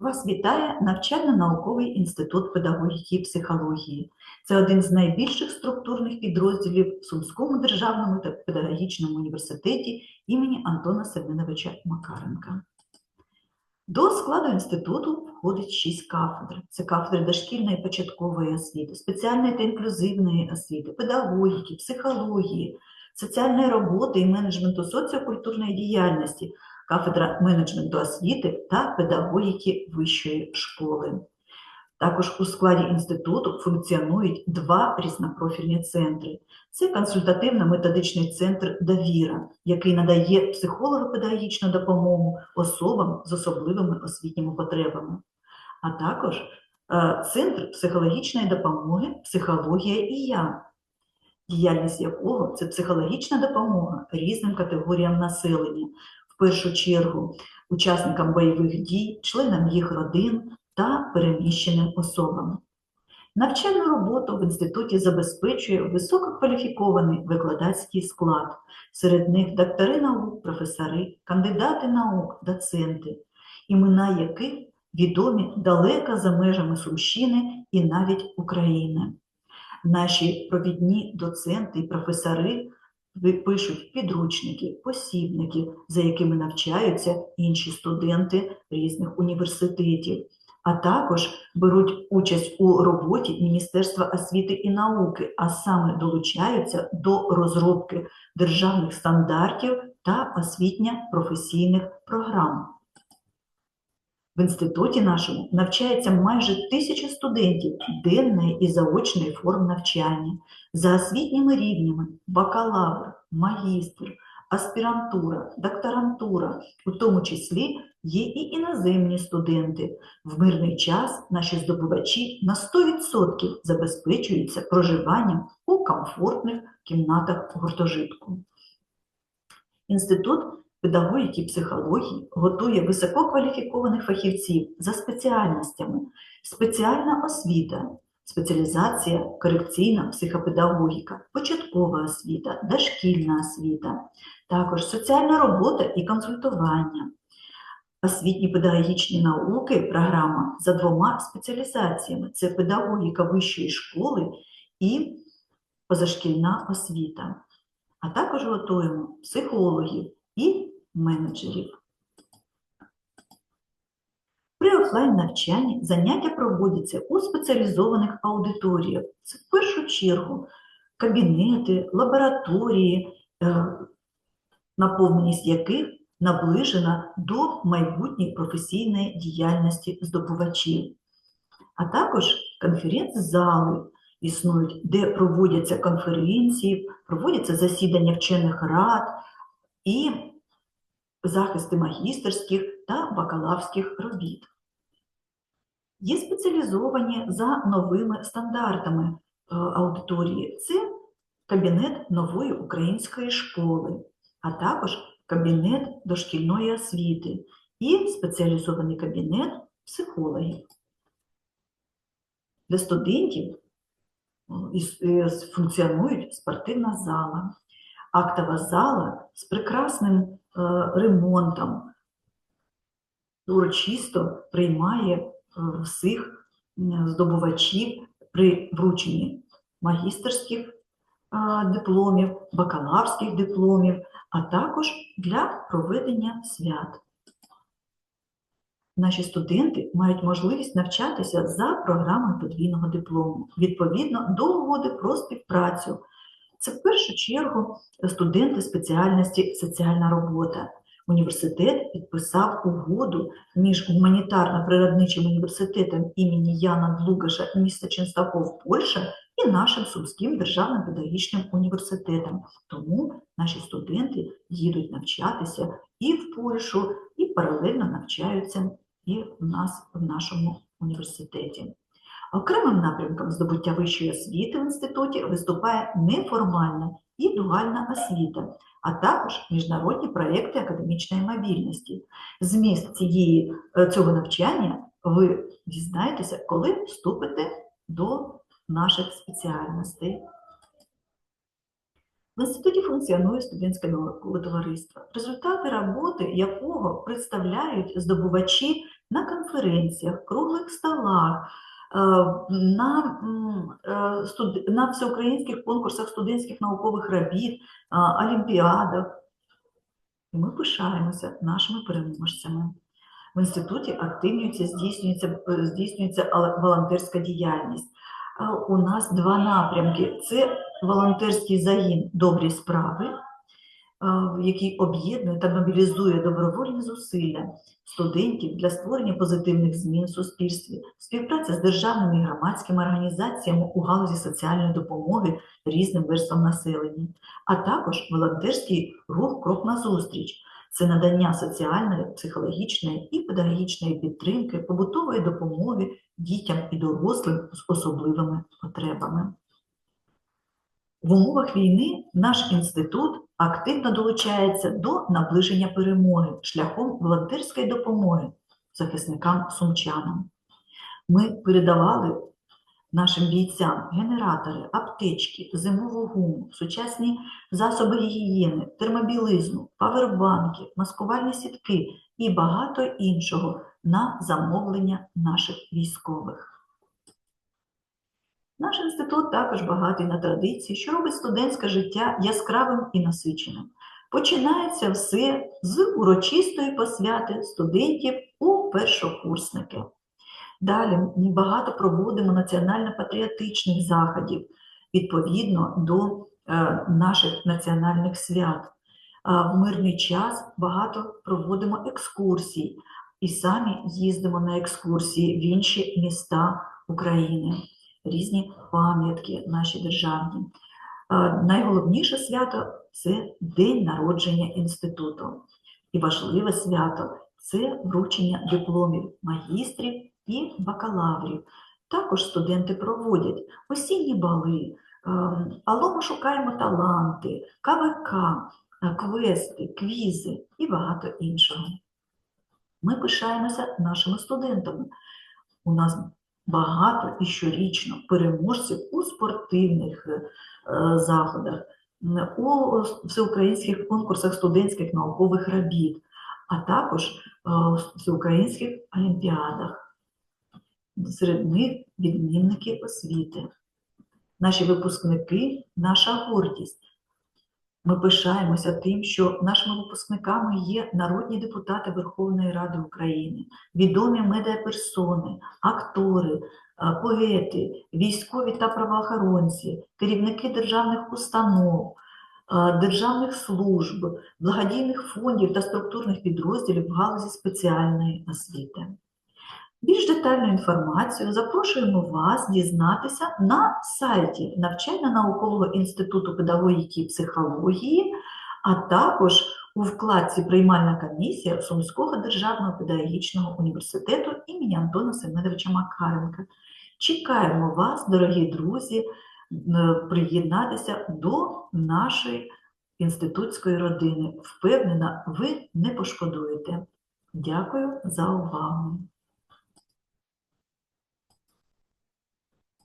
Вас вітає навчально-науковий інститут педагогіки і психології. Це один з найбільших структурних підрозділів в Сумському державному та педагогічному університеті імені Антона Семеновича Макаренка. До складу інституту входить шість кафедр. Це кафедри дошкільної початкової освіти, спеціальної та інклюзивної освіти, педагогіки, психології, соціальної роботи і менеджменту соціокультурної діяльності, кафедра менеджменту освіти та педагогіки вищої школи. Також у складі інституту функціонують два різнопрофільні центри. Це консультативно-методичний центр Довіра, який надає психолого-педагогічну допомогу особам з особливими освітніми потребами, а також е, Центр психологічної допомоги Психологія і я, діяльність якого це психологічна допомога різним категоріям населення, першу чергу учасникам бойових дій, членам їх родин та переміщеним особам. Навчальну роботу в інституті забезпечує висококваліфікований викладацький склад, серед них доктори наук, професори, кандидати наук, доценти, імена яких відомі далеко за межами Сумщини і навіть України. Наші провідні доценти і професори пишуть підручники, посібники, за якими навчаються інші студенти різних університетів а також беруть участь у роботі Міністерства освіти і науки, а саме долучаються до розробки державних стандартів та освітньо-професійних програм. В інституті нашому навчається майже тисяча студентів денної і заочної форм навчання за освітніми рівнями бакалавр, магістр, аспірантура, докторантура, у тому числі є і іноземні студенти. В мирний час наші здобувачі на 100% забезпечуються проживанням у комфортних кімнатах гуртожитку. Інститут педагогіки психології готує висококваліфікованих фахівців за спеціальностями, спеціальна освіта, спеціалізація, корекційна психопедагогіка, початкова освіта, дошкільна освіта, також соціальна робота і консультування, освітні педагогічні науки, програма за двома спеціалізаціями: це педагогіка вищої школи і позашкільна освіта. А також готуємо психологів і менеджерів. При офлайн навчанні заняття проводяться у спеціалізованих аудиторіях. Це в першу чергу кабінети, лабораторії, е, наповненість яких наближена до майбутньої професійної діяльності здобувачів. А також конференц-зали існують, де проводяться конференції, проводяться засідання вчених рад і захисти магістерських та бакалаврських робіт. Є спеціалізовані за новими стандартами е, аудиторії. Це кабінет нової української школи, а також кабінет дошкільної освіти і спеціалізований кабінет психологів. Для студентів е, функціонує спортивна зала, актова зала з прекрасним е, ремонтом, урочисто приймає е, всіх здобувачів при врученні магістерських дипломів, бакалаврських дипломів, а також для проведення свят. Наші студенти мають можливість навчатися за програмою подвійного диплому відповідно до угоди про співпрацю. Це в першу чергу студенти спеціальності соціальна робота. Університет підписав угоду між гуманітарно-природничим університетом імені Яна Длугаша міста Ченстаков, Польща і нашим Сумським державним педагогічним університетом. Тому наші студенти їдуть навчатися і в Польщу, і паралельно навчаються і в нас в нашому університеті. Окремим напрямком здобуття вищої освіти в інституті виступає неформальна і дуальна освіта, а також міжнародні проєкти академічної мобільності. Зміст цієї, е, цього навчання ви дізнаєтеся, коли вступите до наших спеціальностей. В інституті функціонує студентське наукове товариство, результати роботи якого представляють здобувачі на конференціях, круглих столах, на, м, е, на всеукраїнських конкурсах студентських наукових робіт, олімпіадах. І ми пишаємося нашими переможцями. В інституті активнюється, здійснюється, е, здійснюється волонтерська діяльність. У нас два напрямки: це волонтерський загін добрі справи, який об'єднує та мобілізує добровольні зусилля студентів для створення позитивних змін в суспільстві, співпраця з державними і громадськими організаціями у галузі соціальної допомоги різним верствам населення, а також волонтерський рух Крок назустріч. Це надання соціальної, психологічної і педагогічної підтримки, побутової допомоги дітям і дорослим з особливими потребами. В умовах війни наш інститут активно долучається до наближення перемоги шляхом волонтерської допомоги захисникам сумчанам. Ми передавали нашим бійцям генератори, аптечки, зимову гуму, сучасні засоби гігієни, термобілизну, павербанки, маскувальні сітки і багато іншого на замовлення наших військових. Наш інститут також багатий на традиції, що робить студентське життя яскравим і насиченим. Починається все з урочистої посвяти студентів у першокурсники. Далі ми багато проводимо національно-патріотичних заходів відповідно до е, наших національних свят. В мирний час багато проводимо екскурсій і самі їздимо на екскурсії в інші міста України, різні пам'ятки наші державні. Найголовніше свято це день народження інституту. І важливе свято це вручення дипломів магістрів і бакалаврів. Також студенти проводять осінні бали, ем, алло ми шукаємо таланти, КВК, е, квести, квізи і багато іншого. Ми пишаємося нашими студентами. У нас багато і щорічно переможців у спортивних е, заходах, у всеукраїнських конкурсах студентських наукових робіт, а також е, всеукраїнських олімпіадах. Серед них відмінники освіти. Наші випускники наша гордість. Ми пишаємося тим, що нашими випускниками є народні депутати Верховної Ради України, відомі медіаперсони, актори, е, поети, військові та правоохоронці, керівники державних установ, е, державних служб, благодійних фондів та структурних підрозділів в галузі спеціальної освіти. Більш детальну інформацію запрошуємо вас дізнатися на сайті Навчально-наукового інституту педагогіки і психології, а також у вкладці Приймальна комісія Сумського державного педагогічного університету імені Антона Семеновича Макаренка. Чекаємо вас, дорогі друзі, приєднатися до нашої інститутської родини. Впевнена, ви не пошкодуєте. Дякую за увагу.